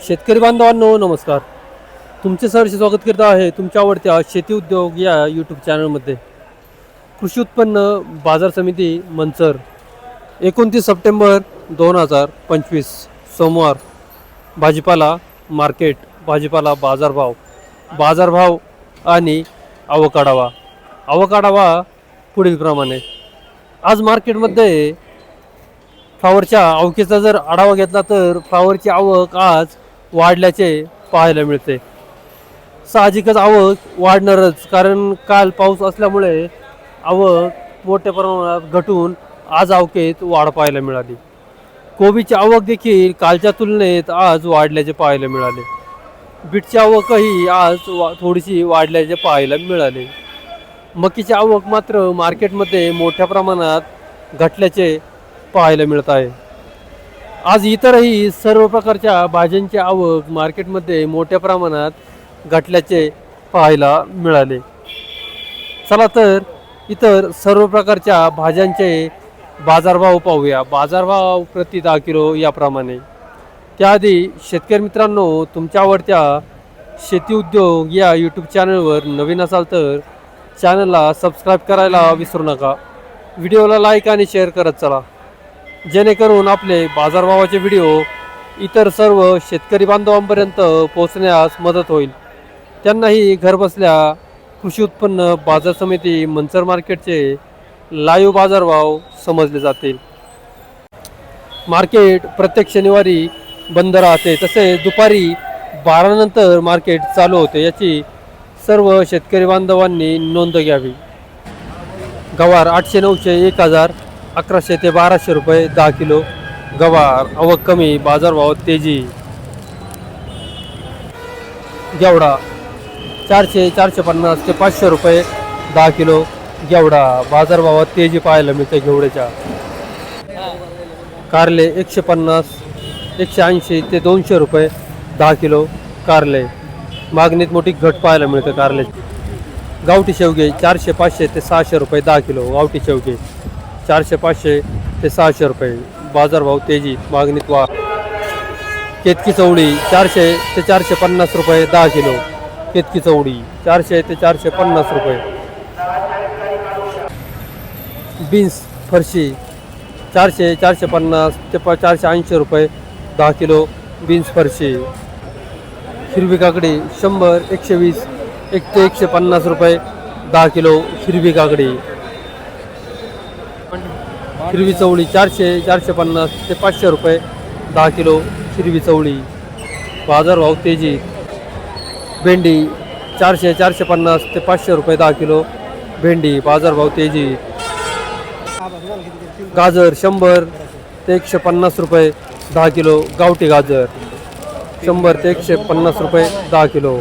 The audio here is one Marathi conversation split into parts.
शेतकरी बांधवांनो नमस्कार. तुमचे सहर्ष स्वागत करत आहे तुमच्या आवडत्या शेती उद्योग या यूट्यूब चॅनलमध्ये कृषी उत्पन्न बाजार समिती मंचर एकोणतीस सप्टेंबर दोन हजार पंचवीस सोमवार भाजीपाला मार्केट भाजीपाला बाजारभाव बाजारभाव आणि आवकाडावा आवकाडावा पुढीलप्रमाणे आज मार्केटमध्ये फ्लावरच्या आवकेचा जर आढावा घेतला तर फ्लावरची आवक आज वाढल्याचे पाहायला मिळते. साहजिकच आवक वाढणारच कारण काल पाऊस असल्यामुळे आवक मोठ्या प्रमाणात घटून आज आवकेत वाढ पाहायला मिळाली. कोबीची आवक देखील कालच्या तुलनेत आज वाढल्याचे पाहायला मिळाले. बीटची आवकही आज वा थोडीशी वाढल्याचे पाहायला मिळाले. मकीची आवक मात्र मार्केटमध्ये मोठ्या प्रमाणात घटल्याचे पाहायला मिळत आहे. आज इतरही सर्व प्रकारच्या भाज्यांची आवक मार्केटमध्ये मोठ्या प्रमाणात घटल्याचे पाहायला मिळाले. चला तर इतर सर्व प्रकारच्या भाज्यांचे बाजारभाव पाहूया. बाजारभाव प्रति दहा किलो याप्रमाणे. त्याआधी शेतकरी मित्रांनो तुमच्या आवडत्या शेती उद्योग या यूट्यूब चॅनलवर नवीन असाल तर चॅनलला सबस्क्राईब करायला विसरू नका. व्हिडिओला लाईक आणि शेअर करत चला. जेणेकरून आपले बाजारभावाचे व्हिडिओ इतर सर्व शेतकरी बांधवांपर्यंत पोहोचण्यास मदत होईल. त्यांनाही घरबसल्या कृषी उत्पन्न बाजार समिती मंचर मार्केटचे लाईव्ह बाजारभाव समजले जातील. मार्केट प्रत्येक शनिवारी बंद राहते तसेच दुपारी बारानंतर मार्केट चालू होते याची सर्व शेतकरी बांधवांनी नोंद घ्यावी. गवार आठशे नऊशे एक हजार अकराशे ते बाराशे रुपये दहा किलो गवार. आवक कमी बाजारभाव तेजी. गेवडा चारशे चारशे पन्नास ते पाचशे रुपये दहा किलो गेवडा. बाजारभावात तेजी पाहायला मिळते घेवड्याच्या कारले एकशे पन्नास एकशे ऐंशी ते दोनशे रुपये दहा किलो कारले. मागणीत मोठी घट पाहायला मिळते कारल्याची गावठी शेवगे चारशे पाचशे ते सहाशे रुपये दहा किलो गावठी शेवगे. चारशे पाचशे ते सहाशे रुपये. बाजारभाव तेजी मागणीत वा केतकी चवडी चारशे ते चारशे पन्नास रुपये दहा किलो. केतकी चवडी चारशे ते चारशे पन्नास रुपये. बीन्स फरशी चारशे चारशे पन्नास ते प चारशे ऐंशी रुपये दहा किलो बीन्स फरशी. हिरवी काकडी शंभर एकशे वीस एक ते एकशे पन्नास रुपये दहा किलो हिरवी काकडी. हिरवी चवळी चारशे चारशे पन्नास ते पाचशे रुपये. दहा किलो हिरवी चवळी. बाजारभाव तेजी भेंडी चारशे चारशे पन्नास ते पाचशे रुपये दहा किलो. भेंडी बाजारभाव तेजी गाजर शंभर ते एकशे पन्नास रुपये दहा किलो. गावठी गाजर शंभर ते एकशे पन्नास रुपये दहा किलो.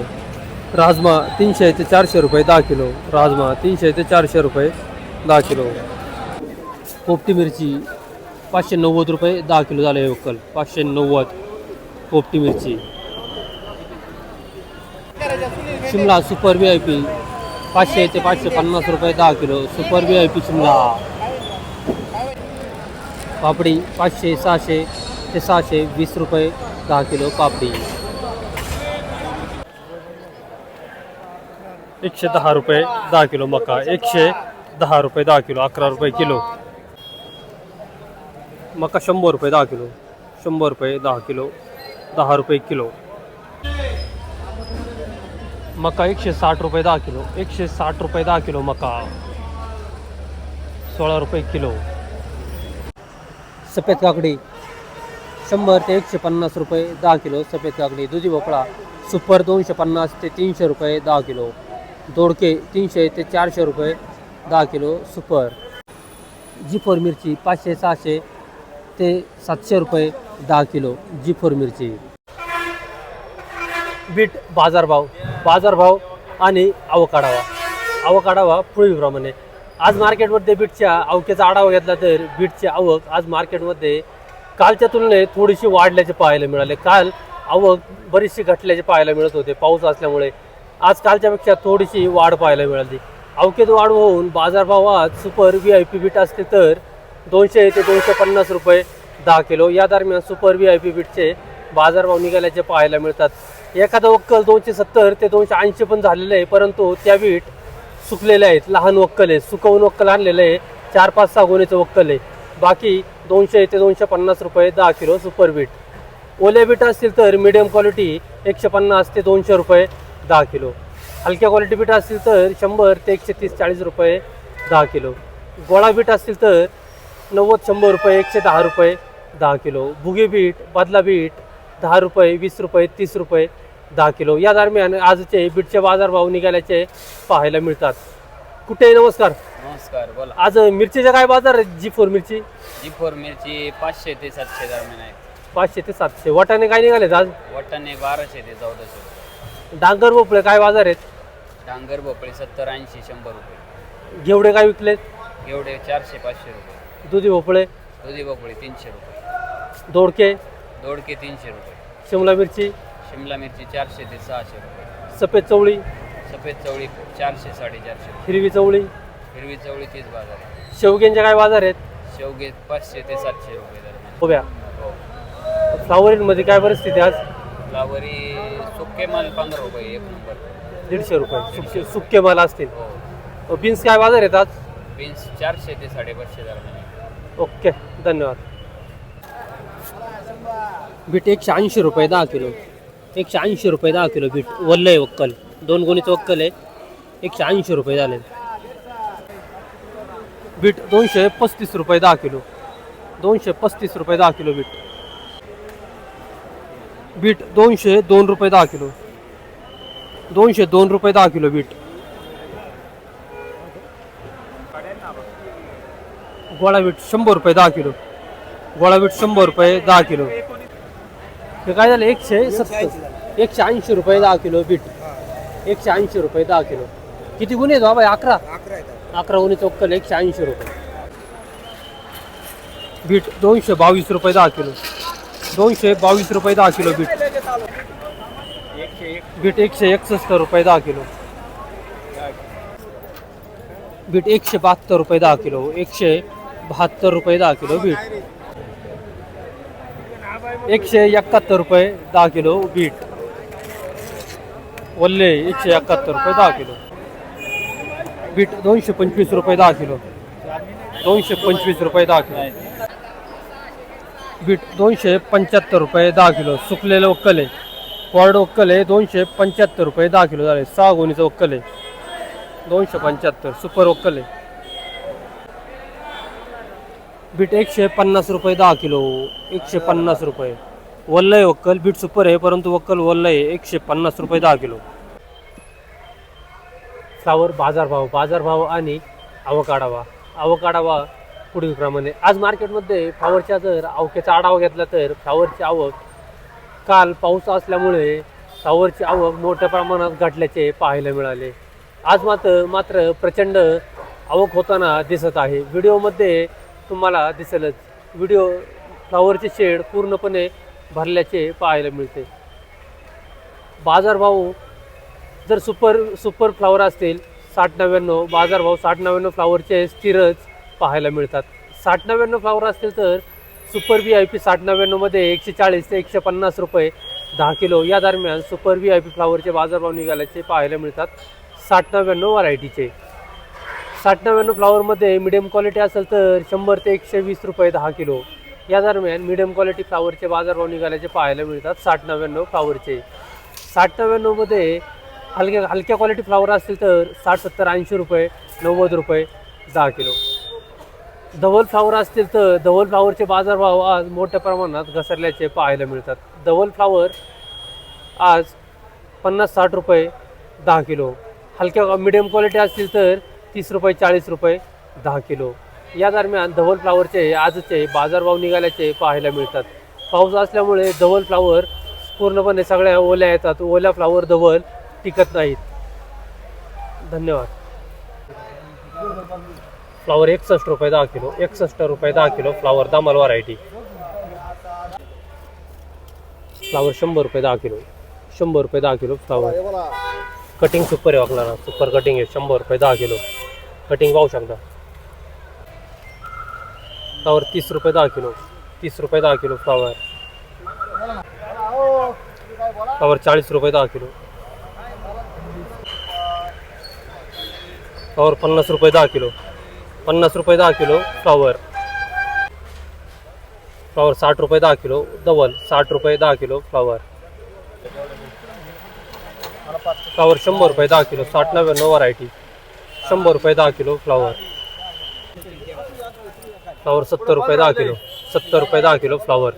राजमा तीनशे ते चारशे रुपये दहा किलो. राजमा तीनशे ते चारशे रुपये दहा किलो. पोपटी मिरची पाचशे नव्वद रुपये दहा किलो झाले वक्कल पाचशे नव्वद पोपटी मिरची. Shimla super V I P पाचशे ते पाचशे पन्नास रुपये दहा kilo. Super V I P Shimla. पापडी पाचशे सहाशे ते सहाशे वीस रुपये दहा किलो पापडी. एकशे दहा रुपये दहा किलो मका. एकशे दहा रुपये दहा किलो अकरा रुपये किलो. मका शंभर रुपये दहा किलो शंभर रुपये दहा किलो दहा रुपये किलो. मका एकशे साठ रुपये दहा किलो एकशे साठ रुपये दहा किलो मका. सोळा रुपये किलो. सफेद काकडी शंभर ते एकशे पन्नास रुपये दहा किलो सफेद काकडी दुधी भोपळा सुपर दोनशे पन्नास ते तीनशे रुपये दहा किलो. दोडके तीनशे ते चारशे रुपये दहा किलो सुपर. जिफोर मिरची पाचशे सहाशे ते सातशे रुपये दहा किलो जी फोर मिरची. बीट बाजारभाव बाजारभाव आणि आवकाडावा आवकाडावा पूर्वीप्रमाणे आज मार्केटमध्ये बीटच्या आवकेचा आढावा घेतला तर बीटची आवक आज मार्केटमध्ये कालच्या तुलनेत थोडीशी वाढल्याचे पाहायला मिळाले. काल आवक बरीचशी घटल्याचे पाहायला मिळत होते. पाऊस असल्यामुळे आज कालच्यापेक्षा थोडीशी वाढ पाहायला मिळाली. अवकेत वाढ होऊन बाजारभावात super V I P beet असते तर दोनशे ते दोनशे पन्नास रुपये दहा किलो. या दरम्यान सुपर व्ही आय पी बीटचे बाजारभाव निघाल्याचे पाहायला मिळतात. एखादं वक्कल दोनशे सत्तर ते दोनशे ऐंशी पण झालेलं आहे परंतु त्या बीट सुकलेले आहेत. लहान वक्कल आहे. सुकवून वक्कल आणलेलं आहे. चार पाच सहा गोणीचं वक्कल आहे. बाकी दोनशे ते दोनशे पन्नास रुपये दहा किलो सुपर बीट ओल्या बीट असतील तर मिडियम क्वालिटी एकशे पन्नास ते दोनशे रुपये दहा किलो. हलक्या क्वालिटी बीट असतील तर शंभर ते एकशे तीस चाळीस रुपये दहा किलो. गोळा बीट असतील तर नव्वद शंभर रुपये एकशे दहा रुपये दहा किलो. बुगी बीट बदला बीट दहा रुपये वीस रुपये तीस रुपये दहा किलो. या दरम्यान आजचे बीटचे बाजारभाव निघाल्याचे पाहायला मिळतात. कुठे नमस्कार. नमस्कार बोला. आज मिरचीचे काय बाजार आहेत जी फोर मिरची? जी फोर मिरची पाचशे ते सातशे दरम्यान आहे. पाचशे ते सातशे. वाटाणे काय निघालेत आज? वटाणे बाराशे ते चौदाशे. रुपये डांगर भोपळे काय बाजार आहेत? डांगर भोपळे सत्तर ऐंशी शंभर रुपये. घेवडे काय विकलेत? एवढे चारशे पाचशे रुपये. दुधी भोपळे दुधी भोपळे तीनशे रुपये. दोडके दोडके तीनशे रुपये. शिमला मिरची शिमला मिरची चारशे ते सहाशे रुपये. सफेद चवळी सफेद चवळी चारशे साडेचारशे हिरवी चवळी. हिरवी चवळी तीस बाजार आहे. शेवग्यांचे काय बाजार आहेत? शेवगे पाचशे ते सातशे रुपये दरम्यान उभ्या. हो. फ्लावरीमध्ये काय परिस्थिती आज? फ्लावरी सुके माल पंधरा रुपये एक नंबर. दीडशे रुपये. सुके सुके माल असतील. हो. बीन्स काय बाजार आहेत आज? बीन्स चारशे ते साडेपाचशे दरम्यान. ओके धन्यवाद. बीट एकशे ऐंशी रुपये दहा किलो. एकशे ऐंशी रुपये दहा किलो बीट वल्ल आहे वक्कल. दोन गोणीचं वक्कल आहे. एकशे ऐंशी रुपये झाले. बीट दोनशे पस्तीस रुपये दहा किलो. दोनशे पस्तीस रुपये दहा किलो बीट बीट दोनशे दोन रुपये दहा किलो. दोनशे दोन रुपये दहा किलो बीट गोळा बीट शंभर रुपये दहा किलो. गोळावीट शंभर रुपये दहा किलो. हे काय झालं? एकशे सत्तर. एकशे ऐंशी रुपये दहा किलो बीट. एकशे ऐंशी रुपये दहा किलो. किती गुन्हे आहेत बाबा? अकरा. अकरा गुन्हे चौक्कल एकशे ऐंशी रुपये. बीट दोनशे बावीस रुपये दहा किलो. दोनशे बावीस रुपये दहा किलो बीट. बीट एकशे एकसष्ट रुपये दहा किलो. बीट एकशे बहात्तर रुपये दहा किलो. एकशे बहात्तर रुपये दहा किलो बीट. एकशे एकाहत्तर रुपये दहा किलो बीट. वल्ले एकशे एकाहत्तर रुपये दहा किलो. बीट दोनशे पंचवीस रुपये दहा किलो. दोनशे पंचवीस रुपये दहा किलो. बीट दोनशे पंच्याहत्तर रुपये दहा किलो. सुकलेलं वक्कल आहे. कोरड वक्कल आहे. दोनशे पंच्याहत्तर रुपये दहा किलो झाले. सहा गोणीचं वक्कल आहे. दोनशे पंच्याहत्तर. सुपर वक्कल आहे. बीट एकशे पन्नास रुपये दहा किलो एकशे पन्नास रुपये. वल्ल आहे वक्कल बीट सुपर आहे परंतु वक्कल वल्ल आहे एकशे पन्नास रुपये दहा किलो. फ्लावर बाजारभाव बाजारभाव आणि आवकाडावा आवकाडावा पुढील प्रमाणे आज मार्केटमध्ये फ्लावरच्या जर आवक्याचा आढावा घेतला तर फ्लावरची आवक काल पाऊस असल्यामुळे फ्लावरची आवक मोठ्या प्रमाणात घटल्याचे पाहायला मिळाले. आज मात्र मात्र प्रचंड आवक होताना दिसत आहे. व्हिडिओमध्ये तुम्हाला दिसेलच. व्हिडिओ फ्लावरचे शेड पूर्णपणे भरल्याचे पाहायला मिळते. बाजारभाव जर सुपर सुपर फ्लावर असतील साठ नव्याण्णव बाजारभाव साठ नव्याण्णव फ्लावरचे स्थिरच पाहायला मिळतात. साठ नव्याण्णव फ्लावर असतील तर सुपर व्ही आय पी साठ नव्याण्णवमध्ये एकशे चाळीस ते एकशे पन्नास रुपये दहा किलो या दरम्यान सुपर व्ही आय पी फ्लावरचे बाजारभाव निघाल्याचे पाहायला मिळतात. साठ नव्याण्णव व्हरायटीचे साठ नव्याण्णव फ्लावरमध्ये मिडियम क्वालिटी असेल तर शंभर ते एकशे वीस रुपये दहा किलो. या दरम्यान मिडियम क्वालिटी फ्लावरचे बाजारभाव निघाल्याचे पाहायला मिळतात साठ नव्याण्णव फ्लावरचे साठ नव्याण्णवमध्ये हलक्या हलक्या क्वालिटी फ्लावर असतील तर साठ सत्तर ऐंशी रुपये नव्वद रुपये दहा किलो. धवल फ्लावर असतील तर धवल फ्लावरचे बाजारभाव आज मोठ्या प्रमाणात घसरल्याचे पाहायला मिळतात. धवल फ्लावर आज पन्नास साठ रुपये दहा किलो. हलक्या मिडियम क्वालिटी असतील तर तीस रुपये चाळीस रुपये दहा किलो. या दरम्यान धवल फ्लावरचे आजचे बाजारभाव निघाल्याचे पाहायला मिळतात. पाऊस असल्यामुळे धवल फ्लावर पूर्णपणे सगळ्या ओल्या येतात. ओल्या फ्लावर धवल टिकत नाहीत. धन्यवाद. फ्लावर एकसष्ट रुपये दहा किलो. एकसष्ट रुपये दहा किलो फ्लावर दामल व्हरायटी फ्लावर शंभर रुपये दहा किलो. शंभर रुपये दहा किलो फ्लावर. कटिंग सुपर आहे वागणार सुपर कटिंग आहे. शंभर रुपये दहा किलो. कटिंग पाहू शकता. फ्लावर तीस रुपये दहा किलो तीस रुपये दहा किलो फ्लावर. फ्लावर चाळीस रुपये दहा किलो. फ्लावर पन्नास रुपये दहा किलो पन्नास रुपये दहा किलो फ्लावर. फ्लावर साठ रुपये दहा किलो डबल साठ रुपये दहा किलो फ्लावर. फ्लावर शंभर रुपये दहा किलो साठ नव्याण्णव व्हरायटी शंभर रुपये दहा किलो फ्लावर. फ्लावर सत्तर रुपये दहा किलो. सत्तर रुपये दहा किलो फ्लावर.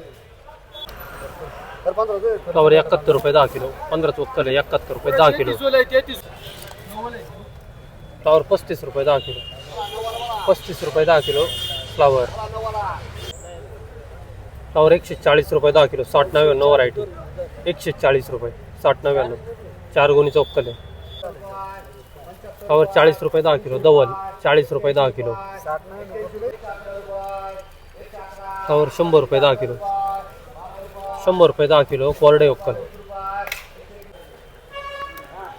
फ्लावर एकाहत्तर रुपये दहा किलो. पंधरा चौक्कल एकाहत्तर रुपये दहा किलो. फ्लावर पस्तीस रुपये दहा किलो. पस्तीस रुपये दहा किलो फ्लावर. फ्लावर एकशे चाळीस रुपये दहा किलो साठ नव्याण्णव व्हरायटी. एकशे चाळीस रुपये साठ नव्याण्णव. चार गुणी चौक्कल आहे चाळीस रुपये दहा किलो दवल चाळीस रुपये दहा किलो. फ्लावर शंभर रुपये दहा किलो. शंभर रुपये दहा किलो कोरडे उक्कल.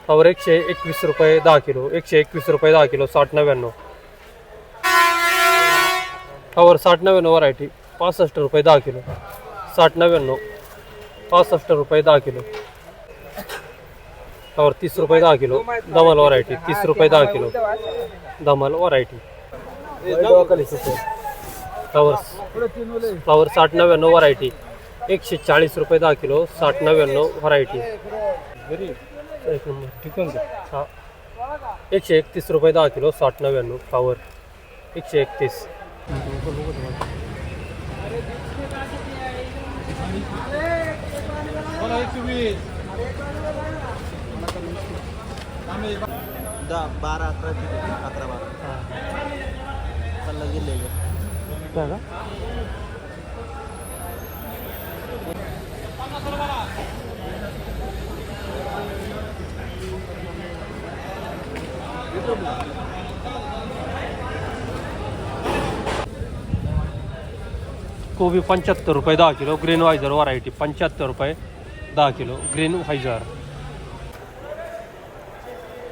फ्लावर एकशे एकवीस रुपये दहा किलो एकशे एकवीस रुपये दहा किलो साठ नव्याण्णव. फ्लावर साठ नव्याण्णव व्हरायटी पासष्ट रुपये दहा किलो. साठ नव्याण्णव पासष्ट रुपये दहा किलो. फ्लावर तीस रुपये दहा किलो धमाल व्हरायटी तीस रुपये दहा किलो. धमाल व्हरायटी फ्लावर फ्लावर साठ नव्याण्णव व्हरायटी एकशे चाळीस रुपये दहा किलो साठ नव्याण्णव व्हरायटी एक नंबर. ठीक आहे हा. एकशे एकतीस रुपये दहा किलो साठ नव्याण्णव फ्लावर एकशे एकतीस. दहा बारा अकरा अकरा बारा. पन्नास गेले कोबी पंच्याहत्तर रुपये दहा किलो ग्रीन वायझर व्हरायटी पंच्याहत्तर रुपये दहा किलो ग्रीन व्हायझर.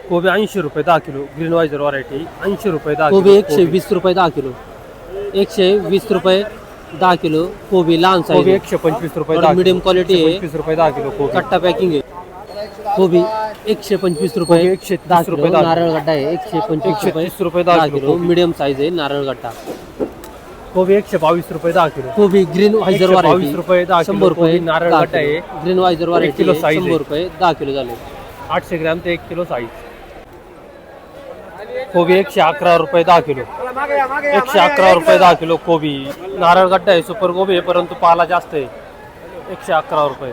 कोबी ऐंशी रुपये दहा किलो ग्रीन वायझर व्हरायटी ऐंशी रुपये दहा कोबी किलो एकशे वीस रुपये दहा किलो. एकशे वीस रुपये दहा किलो कोबी लहान कोबी साईज एकशे पंचवीस रुपये दहा किलो. medium आहे. पंचवीस रुपये दहा किलो कोबी. कट्टा पॅकिंग आहे. कोबी एकशे पंचवीस रुपये कोबी एकशे दहा रुपये किलो. दहा नारळ गड्डा आहे. एकशे पंचवीस एकशे रुपये तीस रुपये दहा दहा किलो किलो. कोबी. मिडियम साईज आहे नारळ गड्डा. कोबी एकशे बावीस रुपये दहा किलो. कोबी ग्रीन व्हायझर एकशे बावीस रुपये दहा किलो शंभर रुपये कोबी नारळ गड्डा आहे. ग्रीन व्हायझर व्हरायटी किलो size आहे. शंभर रुपये दहा किलो झाले. आठशे ग्रॅम ते एक किलो साईज कोबी एकशे अकरा रुपये दहा किलो. एकशे अकरा रुपये दहा किलो कोबी. नारळ गड्डा आहे सुपर कोबी आहे परंतु पाला जास्त आहे. एकशे अकरा रुपये.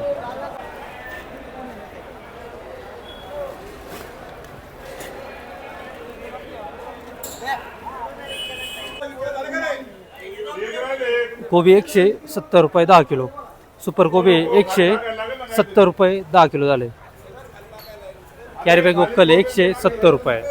कोबी एकशे सत्तर रुपये दहा किलो. सुपर कोबी एकशे सत्तर रुपये दहा किलो झाले. कॅरीबॅग वक्कल एकशे सत्तर रुपये.